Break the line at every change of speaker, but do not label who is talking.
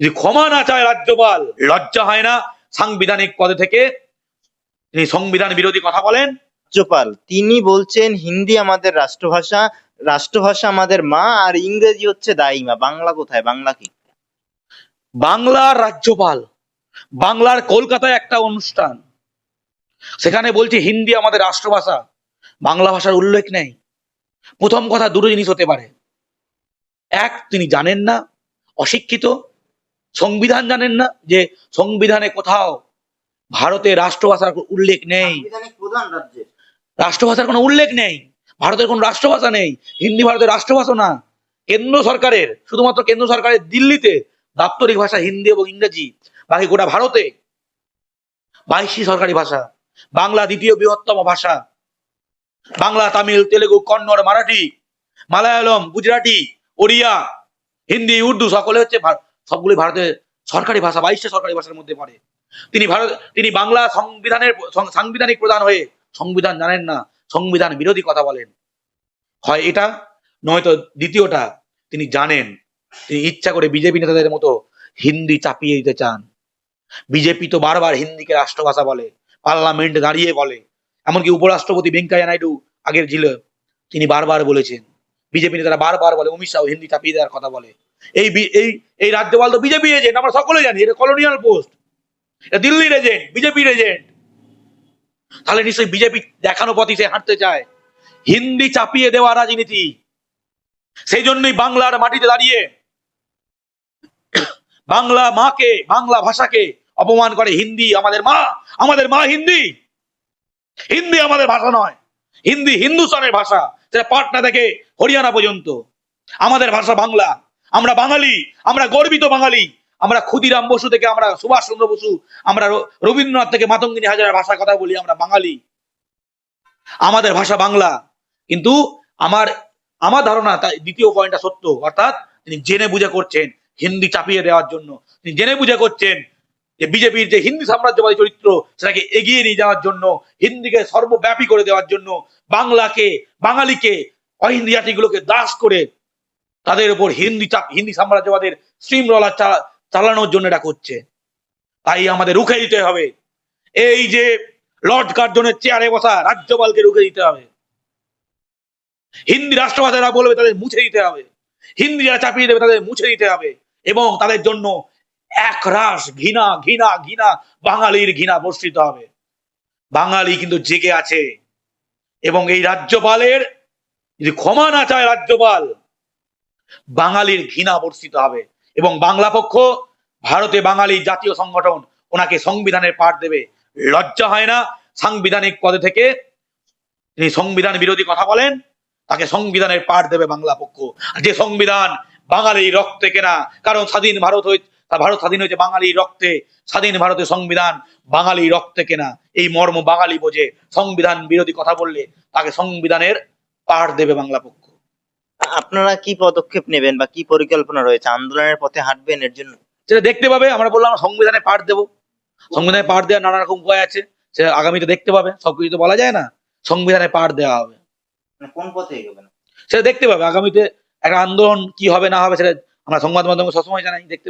যদি ক্ষমা না চায় রাজ্যপাল লজ্জা হয় না? সাংবিধানিক পদে থেকে তিনি সংবিধান বিরোধী কথা বলেন।
রাজ্যপাল তিনি বলছেন হিন্দি আমাদের রাষ্ট্রভাষা রাষ্ট্রভাষা আমাদের মা আর ইংরেজি হচ্ছে দাইমা। বাংলা কোথায়? বাংলা কি?
বাংলার রাজ্যপাল বাংলার কলকাতায় একটা অনুষ্ঠান। সেখানে বলছে হিন্দি আমাদের রাষ্ট্রভাষা বাংলা ভাষার উল্লেখ নেই। প্রথম কথা দুটো জিনিস হতে পারে। এক তিনি জানেন না অশিক্ষিত সংবিধান জানেন না যে সংবিধানে কোথাও ভারতের রাষ্ট্রভাষার উল্লেখ নেই। রাষ্ট্রভাষার কোনো উল্লেখ নেই। ভারতের কোনো রাষ্ট্রভাষা নেই। হিন্দি ভারতের রাষ্ট্রভাষা না। কেন্দ্র সরকারের শুধুমাত্র কেন্দ্র সরকারের দিল্লিতে দাপ্তরিক ভাষা হিন্দি এবং ইংরেজি বাকি গোটা ভারতে বাইশটি সরকারি ভাষা বাংলা দ্বিতীয় বৃহত্তম ভাষা বাংলা তামিল তেলেগু কন্নড় মারাঠি মালায়ালম গুজরাটি ওড়িয়া হিন্দি উর্দু সকলে হচ্ছে সবগুলি ভারতের সরকারি ভাষা, বাইশটা সরকারি ভাষার মধ্যে পড়ে। তিনি ভারত, তিনি বাংলা সংবিধানের সাংবিধানিক প্রধান হয়ে সংবিধান জানেন না, সংবিধান বিরোধী কথা বলেন। হয় এটা, নয়তো দ্বিতীয়টা তিনি জানেন। তিনি ইচ্ছা করে বিজেপি নেতাদের মতো হিন্দি চাপিয়ে দিতে চান। বিজেপি তো বারবার হিন্দিকে রাষ্ট্রভাষা বলে, পার্লামেন্টে দাঁড়িয়ে বলে। এমনকি উপরাষ্ট্রপতি ভেঙ্কাইয়া নাইডু আগের ছিল তিনি বারবার বলেছেন। বিজেপি নেতারা বারবার বলে, অমিত শাহ হিন্দি চাপিয়ে দেওয়ার কথা বলে। এই এই এই রাজ্যপাল তো বিজেপি এজেন্ট আমরা সকলে জানি, এটা কলোনিয়াল পোস্ট এটা দিল্লির এজেন্ট বিজেপির এজেন্ট তাহলে নিশ্চয়ই বিজেপি দেখানো পথে সে হাঁটতে চায়। হিন্দি চাপিয়ে দেওয়া রাজনীতি। সেই জন্যই বাংলার মাটিতে দাঁড়িয়ে বাংলা মাকে, বাংলা ভাষাকে অপমান করে হিন্দি আমাদের মা আমাদের মা হিন্দি। হিন্দি আমাদের ভাষা নয়, হিন্দি হিন্দুস্তানের ভাষা। সেটা পাটনা থেকে হরিয়ানা পর্যন্ত। আমাদের ভাষা বাংলা। আমরা বাঙালি, আমরা গর্বিত বাঙালি। আমরা ক্ষুদিরাম বসু থেকে আমরা সুভাষ চন্দ্র বসু, আমরা রবীন্দ্রনাথ থেকে মাতঙ্গিনী হাজারের ভাষার কথা বলি, আমরা বাঙালি। আমাদের ভাষা বাংলা। কিন্তু আমার আমার ধারণা তাই দ্বিতীয় পয়েন্টটা সত্য, অর্থাৎ তিনি জেনে বুঝে করছেন, হিন্দি চাপিয়ে দেওয়ার জন্য। তিনি জেনে বুঝে করছেন যে বিজেপির যে হিন্দি সাম্রাজ্যবাদী চরিত্র, সেটাকে এগিয়ে নিয়ে যাওয়ার জন্য, হিন্দিকে সর্বব্যাপী করে দেওয়ার জন্য বাংলাকে, বাঙালিকে অহিন্দি জাতিগুলোকে দাস করে তাদের উপর হিন্দি চাপ, হিন্দি সাম্রাজ্যবাদের স্ট্রিম রলার চালানোর জন্য এটা করছে। তাই আমাদের রুখে দিতে হবে। এই যে লর্ড কার্জনের চেয়ারে বসা রাজ্যপালকে রুখে দিতে হবে। হিন্দি রাষ্ট্রভাষারা বলবে তাদের মুছে দিতে হবে। হিন্দি যারা চাপিয়ে দেবে তাদের মুছে দিতে হবে এবং তাদের জন্য এক রাস ঘৃণা ঘৃণা ঘৃণা বাঙালির ঘৃণা বর্ষিত হবে। বাঙালি কিন্তু জেগে আছে। এবং এই রাজ্যপালের, যদি ক্ষমা না চায় রাজ্যপাল, বাঙালির ঘৃণা বর্ষিত হবে। এবং বাংলা পক্ষ, ভারতে বাঙালি জাতীয় সংগঠন, ওনাকে সংবিধানের পাঠ দেবে। লজ্জা হয় না, সাংবিধানিক পদে থেকে তিনি সংবিধান বিরোধী কথা বলেন, তাকে সংবিধানের পাঠ দেবে বাংলা পক্ষ। যে সংবিধান বাঙালির রক্তে কেনা, কারণ স্বাধীন ভারত হয়ে ভারত স্বাধীন হয়েছে বাঙালির রক্তে স্বাধীন ভারতের সংবিধান বাঙালি রক্তে কেনা। এই মর্ম বাঙালি বোঝে সংবিধান বিরোধী কথা বললে তাকে সংবিধানের পাঠ দেবে বাংলা পক্ষ।
আপনারা কি পদক্ষেপ নেবেন বা কি পরিকল্পনা রয়েছে? আন্দোলনের পথে হাঁটবেন এর জন্য?
সেটা দেখতে পাবে আমরা বললাম সংবিধানে পাঠ দেবো। সংবিধানে পাঠ দেওয়ার নানা রকম উপায় আছে সেটা আগামীতে দেখতে পাবে সবকিছু তো বলা যায় না। সংবিধানে পাঠ দেওয়া হবে।
মানে কোন পথে এগোবেন?
সেটা দেখতে পাবে আগামীতে একটা আন্দোলন কি হবে না হবে সেটা আমরা সংবাদ মাধ্যমে সবসময় জানাই দেখতে